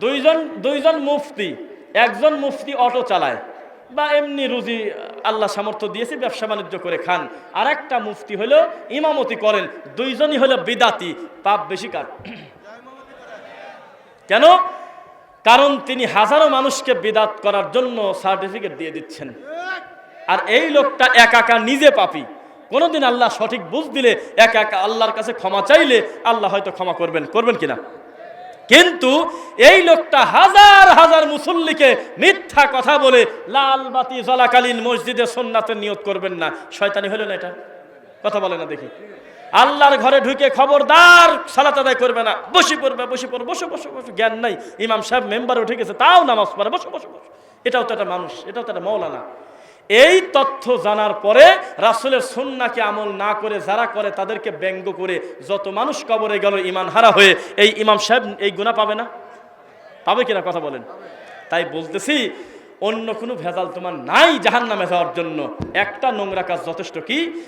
দুইজন দুইজন মুফতি, একজন মুফতি অটো চালায়, বা এমনি রুজি আল্লাহ সামর্থ্য দিয়েছে, ব্যবসা বাণিজ্য করে খান। আর একটা মুফতি হলো ইমামতি করেন, দুইজনই হলো বিদাতি, পাপ বেশি কার? কেন? কারণ তিনি হাজারো মানুষকে বিদাত করার জন্য সার্টিফিকেট দিয়ে দিচ্ছেন। আর এই লোকটা একা একা নিজে পাপি। কোনোদিন আল্লাহ সঠিক বুঝ দিলে, একা একা আল্লাহর কাছে ক্ষমা চাইলে, আল্লাহ হয়তো ক্ষমা করবেন। করবেন কিনা কিন্তু এই লোকটা হাজার হাজার মুসল্লিকে মিথ্যা কথা বলে লাল বাতি জলাকালীন মসজিদে সোননাথের নিয়োগ করবেন না। শয়তানি হলো না এটা? কথা বলে না দেখি। আল্লাহর ঘরে ঢুকে খবরদার সালাত আদায় করবে না। বসে পড়বে বসে পড়বে, বসে বসে বসে। জ্ঞান নাই। ইমাম সাহেব মেম্বার উঠে গেছে, তাও নামাজ পড়ে। বসে বসে বসে। এটাও তো একটা মানুষ, এটাও তো একটা মৌলানা। এই তথ্য জানার পরে রাসুলের সুন্নাকে আমল না করে যারা করে তাদেরকে ব্যঙ্গ করে যত মানুষ কবরে গেল ইমান হারা হয়ে এই ইমাম সাহেব এই গুণা পাবে না? পাবে কিনা কথা বলেন। তাই বলতেছি, অন্য কোনো ভেজাল তোমার নাই জাহান নামে যাওয়ার জন্য। একটা নোংরা কাজ যথেষ্ট কি?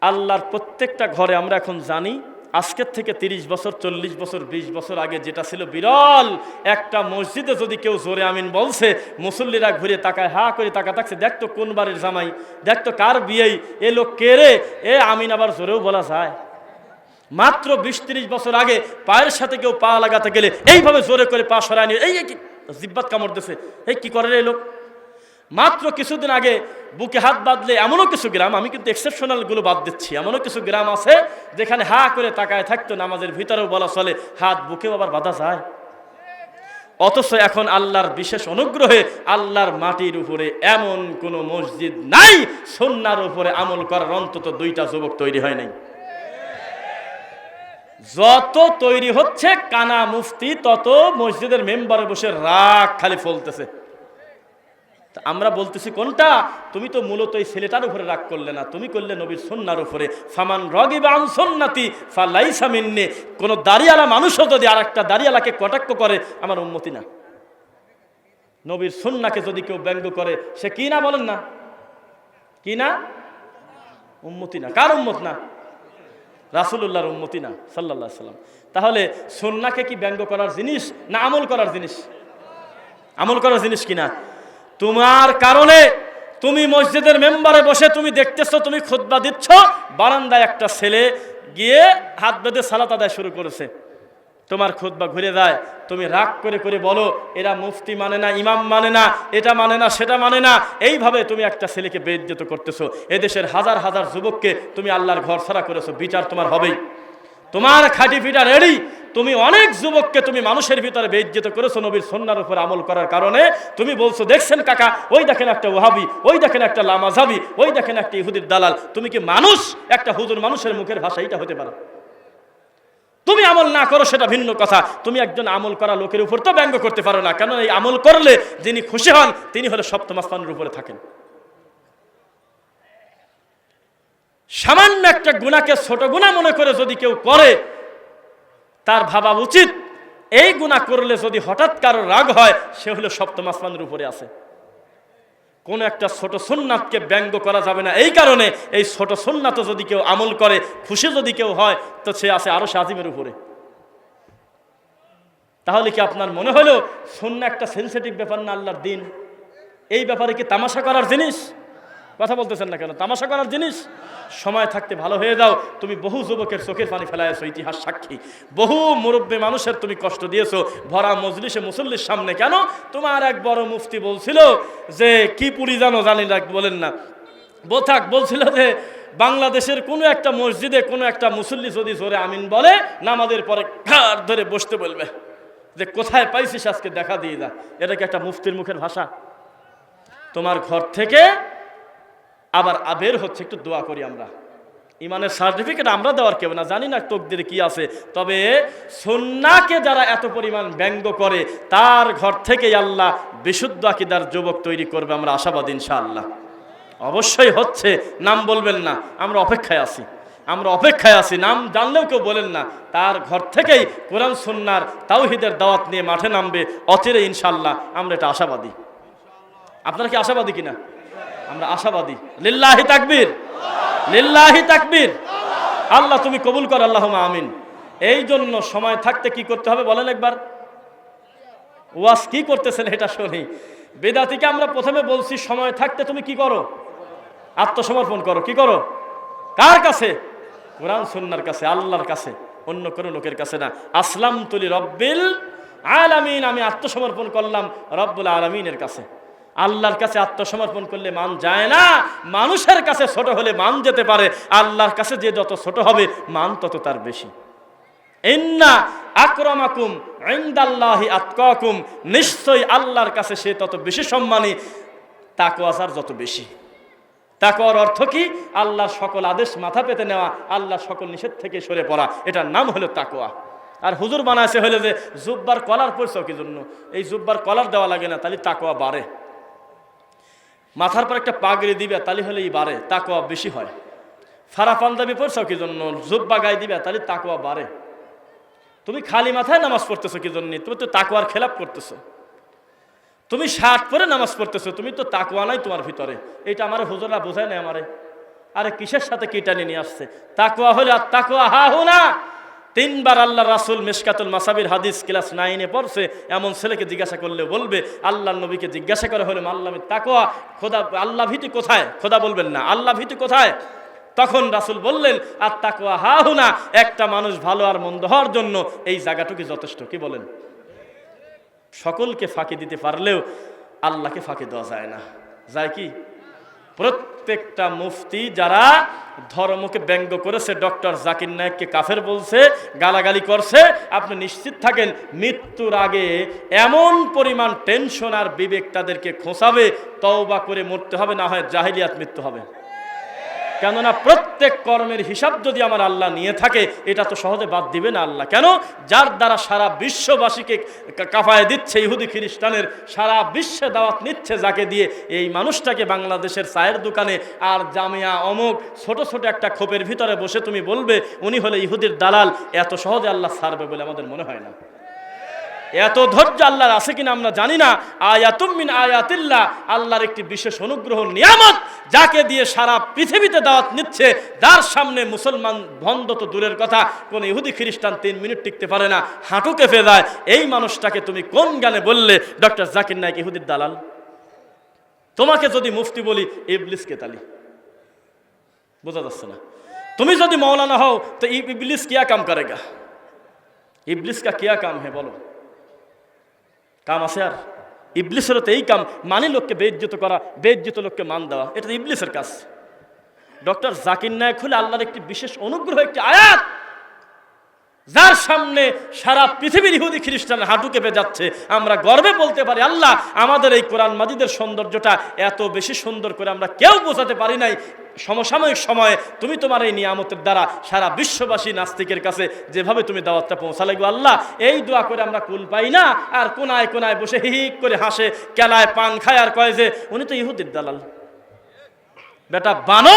আল্লাহর প্রত্যেকটা ঘরে আমরা এখন জানি আজকের থেকে তিরিশ বছর, চল্লিশ বছর ২০ বছর আগে যেটা ছিল বিরল, একটা মসজিদে যদি কেউ জোরে আমিন বলছে, মুসল্লিরা ঘুরে তাকায়, হা করে তাকা থাকছে দেখতো কোন বাড়ির জামাই দেখতো কার বিয়েই এ লোক কে রে? এ আমিন আবার জোরেও বলা যায়। মাত্র বিশ, তিরিশ বছর আগে পায়ের সাথে কেউ পা লাগাতে গেলে এইভাবে জোরে করে পা সরায় নিয়ে, এই জিব্বাত কামড় দিছে, এই কি করে রে লোক? মাত্র কিছুদিন আগে বুকে হাত বাঁধলে এমনও কিছু গ্রাম, আমি কিন্তু এক্সেপশনালগুলো বাদ দিচ্ছি, এমনও কিছু গ্রাম আছে যেখানে হা করে তাকায় থাকতো, নামাজের ভিতরেও বলা চলে, হাত বুকেও আবার বাঁধা যায়। অথচ এখন আল্লাহর বিশেষ অনুগ্রহে আল্লাহর মাটির উপরে এমন কোনো মসজিদ নাই সন্ন্যার উপরে আমল করার অন্তত দুইটা যুবক তৈরি হয় নাই। যত তৈরি হচ্ছে, কানা মুফতি তত মসজিদের মেম্বারে বসে রাগ খালি ফলতেছে। তা আমরা বলতেছি, কোনটা? তুমি তো মূলত এই ছেলেটার উপরে রাগ করলে না। তুমি করলে নবীর সন্ন্যার উপরে। ফামান রগিবান সন্নাতি ফালাইসা মিন্নে। কোনো দাড়িয়ালা মানুষও যদি আর একটা দাড়িয়ালাকে কটাক্ষ করে, আমার উন্মতি না। নবীর সন্নাকে যদি কেউ ব্যঙ্গ করে, সে কি না বলেন না? কি না? উন্মতি না। কার উন্মত না? রাসুল্লাহর উন্মতি না সাল্লাহ সাল্লাম। তাহলে সন্নাকে কি ব্যঙ্গ করার জিনিস না আমল করার জিনিস? আমল করার জিনিস কিনা তোমার কারণে তুমি মসজিদের মেম্বারে বসে তুমি দেখতেছো, তুমি খুতবা দিচ্ছ। বারান্দায় একটা ছেলে গিয়ে হাত বেঁধে সালাত আদায় শুরু করেছে। তোমার খুতবা ঘুরে যায়। তুমি রাগ করে করে বলো, এরা মুফতি মানে না, ইমাম মানে না, এটা মানে না, সেটা মানে না। এইভাবে তুমি একটা ছেলেকে বেজ্জিত করতেছো। এদেশের হাজার হাজার যুবককে তুমি আল্লাহর ঘর ছাড়া করেছ। বিচার তোমার হবেই। তোমার খাটি পিটা রেডি। তুমি অনেক যুবককে তুমি মানুষের ভিতরে বেজ্জিত করেছ নবীর সন্ন্যার উপর আমল করার কারণে। তুমি বলছো, দেখছেন কাকা, ওই দেখেন একটা ওহাবি ওই দেখেন একটা লামাজাবি, ওই দেখেন একটা ইহুদির দালাল। তুমি কি মানুষ? একটা হুজুর মানুষের মুখের ভাষা এটা হতে পারো। তুমি আমল না করো, সেটা ভিন্ন কথা। তুমি একজন আমল করা লোকের উপর তো ব্যঙ্গ করতে পারো না। কারণ এই আমল করলে যিনি খুশি হন, তিনি হলে সপ্তম স্থানের উপরে থাকেন। সামান্য একটা গুণাকে ছোট গুণা মনে করে যদি কেউ করে তার ভাবা উচিত। এই গুণা করলে যদি হঠাৎ কারও রাগ হয়, সে হলো সপ্তম আসমানের উপরে আছে। কোন একটা ছোট সুন্নাতকে ব্যঙ্গ করা যাবে না। এই কারণে এই ছোট সুন্নাত যদি কেউ আমল করে, খুশি যদি কেউ হয়, তো সে আছে আরও সাজিমের উপরে। তাহলে কি আপনার মনে হলো সন্না একটা সেন্সিটিভ ব্যাপার না আল্লাহর দিন? এই ব্যাপারে কি তামাশা করার জিনিস? কথা বলতেছেন না কেন? তামাশা করার জিনিস? সময় থাকতে ভালো হয়ে যাও। তুমি বহু যুবকের চোখের পানি ফেলাইছো ইতিহাস সাক্ষী। বহু মুরব্বী মানুষের তুমি কষ্ট দিয়েছ। ভরা মজলিসে মুসল্লির সামনে কেন? তোমার এক বড় মুফতি বলছিল যে, কি পুরি জানো জানি না, বলেন না। বোথাক বলছিল যে, বাংলাদেশের কোনো একটা মসজিদে কোনো একটা মুসল্লি যদি জোরে আমিন বলে, নামাজের পরে কার ধরে বসতে বলবে। যে, কোথায় পাইছিস আজকে? দেখা দিয়ে যা। এটা কি একটা মুফতির মুখের ভাষা? তোমার ঘর থেকে আবার আবের হচ্ছে, একটু দোয়া করি আমরা। ইমানের সার্টিফিকেট আমরা দেওয়ার কেউ না, জানি না তকদির কি আছে। তবে সন্নাকে যারা এত পরিমাণ ব্যঙ্গ করে, তার ঘর থেকেই আল্লাহ বিশুদ্ধ আকিদার যুবক তৈরি করবে আমরা আশাবাদ ইনশাআল্লাহ। অবশ্যই হচ্ছে, নাম বলবেন না, আমরা অপেক্ষায় আছি। আমরা অপেক্ষায় আছি, নাম জানলেও কেউ বলেন না। তার ঘর থেকেই কোরআন সন্ন্যার তাওহিদের দাওয়াত নিয়ে মাঠে নামবে, অচিরে ইনশাল্লাহ আমরা এটা আশাবাদী। আপনারা কি আশাবাদী কিনা? আমরা আশাবাদী। লিল্লাহি তাকবীর। লিল্লাহি তাকবীর। আল্লাহ তুমি কবুল কর আল্লাহ আমিন। এই জন্য সময় থাকতে কি করতে হবে বলেন একবার। ওয়াজ কি করতেছেন এটা শুনি। বেদাতিকে আমরা প্রথমে বলছি, সময় থাকতে তুমি কি করো? আত্মসমর্পণ করো, কি করো? কার কাছে? কোরআন সুন্নার কাছে, আল্লাহর কাছে। অন্য কোনো লোকের কাছে না। আসলাম তুলি রব্বিল আলামিন, আমি আত্মসমর্পণ করলাম রব্বুল আলামিনের কাছে। আল্লাহর কাছে আত্মসমর্পণ করলে মান যায় না। মানুষের কাছে ছোট হলে মান যেতে পারে। আল্লাহর কাছে যে যত ছোট হবে, মান তত তার বেশি। ইন্না আক্রমাকুম ইন্দাল্লাহি আতকাকুম। নিশ্চয়ই আল্লাহর কাছে সে তত বেশি সম্মানী তাকওয়াজার যত বেশি। তাকওয়ার অর্থ কি? আল্লাহর সকল আদেশ মাথা পেতে নেওয়া, আল্লাহর সকল নিষেধ থেকে সরে পড়া। এটার নাম হলো তাকওয়া। আর হুজুর বানাইছে হলো যে, জুব্বার কলার পড়ছ কি জন্য? এই জুব্বার কলার দেওয়া লাগে না, তাহলে তাকওয়া বাড়ে। মাথার পর একটা পাগড়ি দিবে তাহলে হলেই বাড়ে, তাকওয়া বেশি হয়। ফারা পাঞ্জাবি পড়ছ কি জন্য? জুব্বা গায়ে দিবে, তাহলে তাকওয়া বাড়ে। তুমি খালি মাথায় নামাজ পড়তেছো কি জন্য? তুমি তো তাকওয়ার খেলাপ করতেছো। তুমি শার্ট পরে নামাজ পড়তেছো, তুমি তো তাকওয়া নাই তোমার ভিতরে। এটা আমার হুজুরা বোঝায় না আমারে। আরে কিসের সাথে কি নিয়ে আসছে? তাকওয়া হলে আর তাকওয়া হা হু না। তিনবার আল্লাহ রাসুল মেশকাতুল মাসাবির হাদিস ক্লাস নাইনে পড়ছে, এমন ছেলেকে জিজ্ঞাসা করলে বলবে আল্লাহ নবীকে জিজ্ঞাসা করে হলে আল্লাহ তাকওয়া, খোদা, আল্লাহ ভীতি কোথায়? খোদা বলবেন, না, আল্লাহ ভীতি কোথায়? তখন রাসুল বললেন, আর তাকওয়া হা হুনা একটা মানুষ ভালো আর মন্দ হওয়ার জন্য এই জায়গাটুকু যথেষ্ট। কি বলেন? সকলকে ফাঁকি দিতে পারলেও আল্লাহকে ফাঁকি দেওয়া যায় না। যায় কি? প্রত্যেকটা মুফতি যারা ধর্মকে ব্যঙ্গ করেছে, ডক্টর জাকির নায়ককে কাফের বলছে, গালাগালি করছে, আপনি নিশ্চিত থাকেন মৃত্যুর আগে এমন পরিমাণ টেনশন আর বিবেক তাদেরকে খোঁচাবে, তওবা করে মরতে হবে, না হয় জাহিলিয়াত মৃত্যু হবে। কেননা প্রত্যেক কর্মের হিসাব যদি আমার আল্লাহ নিয়ে থাকে, এটা তো সহজে বাদ দিবে না আল্লাহ। কেন? যার দ্বারা সারা বিশ্ববাসীকে কাফায় দিচ্ছে ইহুদি খ্রিস্টানের, সারা বিশ্বে দাওয়াত নিচ্ছে যাকে দিয়ে, এই মানুষটাকে বাংলাদেশের চায়ের দোকানে আর জামিয়া অমুক ছোট ছোট একটা খোপের ভিতরে বসে তুমি বলবে, উনি হলে ইহুদির দালাল, এত সহজে আল্লাহ ছাড়বে বলে আমাদের মনে হয় না। এত ধৈর্য আল্লাহর আছে কিনা আমরা জানি না। আয়াতুমিন আয়াতিল্লাহ, আল্লাহর একটি বিশেষ অনুগ্রহ নিয়ামত যাকে দিয়ে সারা পৃথিবীতে দাওয়াত নিচ্ছে, যার সামনে মুসলমান ভন্ড তো দূরের কথা, কোন ইহুদি খ্রিস্টান তিন মিনিট টিকতে পারে না, হাঁটু কেঁপে যায়। এই মানুষটাকে তুমি কোন গানে বললে? ডক্টর জাকির নায়ক, ইহুদির দালাল। তোমাকে যদি মুফতি বলি, ইবলিসকে তালি। বোঝা যাচ্ছে না। তুমি যদি মৌলানা হও, তো ইবলিস কিয়া কাম করেগা? ইবলিস কা কিয়া কাম হে, বলো। কাম আছে আর। ইবলিসেরও তো এই কাম মানে লোককে বেজ্জিত করা, বেজ্জিত লোককে মান দেওয়া, এটা ইবলিসের কাজ। ডক্টর জাকির নায়ক হলে আল্লাহর একটি বিশেষ অনুগ্রহ, একটি আয়াত যার সামনে সারা পৃথিবীর ইহুদি খ্রিস্টান হাঁটু কেঁপে যাচ্ছে, আমরা গর্বে বলতে পারি, আল্লাহ, আমাদের এই কোরআন মাজিদের সৌন্দর্যটা এত বেশি সুন্দর করে আমরা কেউ বোঝাতে পারি নাই। সমসাময়িক সময়ে তুমি তোমার এই নিয়ামতের দ্বারা সারা বিশ্ববাসী নাস্তিকের কাছে যেভাবে তুমি দাওয়াতটা পৌঁছা লাগবে আল্লাহ, এই দোয়া করে আমরা কুল পাই না, আর কোনায় কোনায় বসে হিহিক করে হাসে, কেলায় পান খায় আর কয় যে, উনি তো ইহুদির দালাল। বেটা বানো